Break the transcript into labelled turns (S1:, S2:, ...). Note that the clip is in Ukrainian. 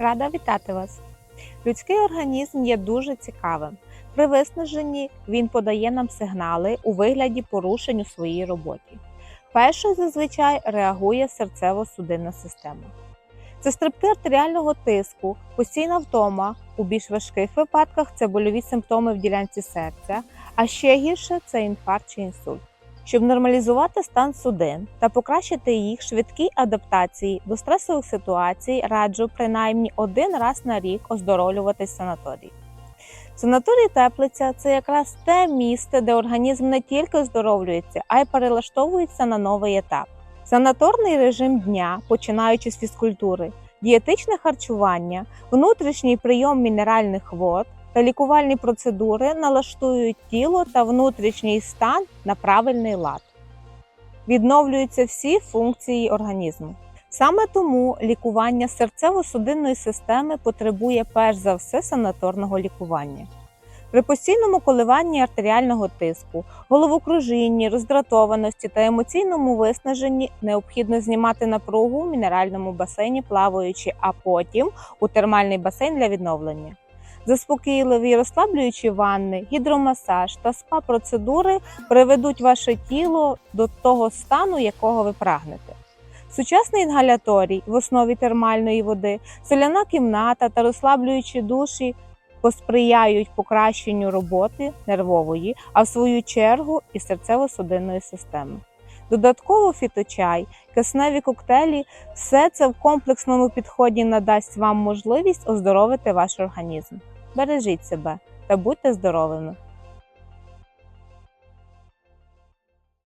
S1: Рада вітати вас! Людський організм є дуже цікавим. При виснаженні він подає нам сигнали у вигляді порушень у своїй роботі. Першою зазвичай реагує серцево-судинна система. Це стрибки артеріального тиску, постійна втома, у більш важких випадках це больові симптоми в ділянці серця, а ще гірше це інфаркт чи інсульт. Щоб нормалізувати стан судин та покращити їх швидкій адаптації до стресових ситуацій, раджу принаймні один раз на рік оздоровлюватись в санаторії. Санаторій Теплиця це якраз те місце, де організм не тільки оздоровлюється, а й перелаштовується на новий етап. Санаторний режим дня, починаючи з фізкультури, дієтичне харчування, внутрішній прийом мінеральних вод лікувальні процедури налаштують тіло та внутрішній стан на правильний лад. Відновлюються всі функції організму. Саме тому лікування серцево-судинної системи потребує перш за все санаторного лікування. При постійному коливанні артеріального тиску, головокружінні, роздратованості та емоційному виснаженні необхідно знімати напругу в мінеральному басейні, плаваючи, а потім у термальний басейн для відновлення. Заспокійливі розслаблюючі ванни, гідромасаж та спа-процедури приведуть ваше тіло до того стану, якого ви прагнете. Сучасний інгаляторій в основі термальної води, соляна кімната та розслаблюючі душі посприяють покращенню роботи нервової, а в свою чергу і серцево-судинної системи. Додатково фіточай, кисневі коктейлі все це в комплексному підході надасть вам можливість оздоровити ваш організм. Бережіть себе та будьте здоровими!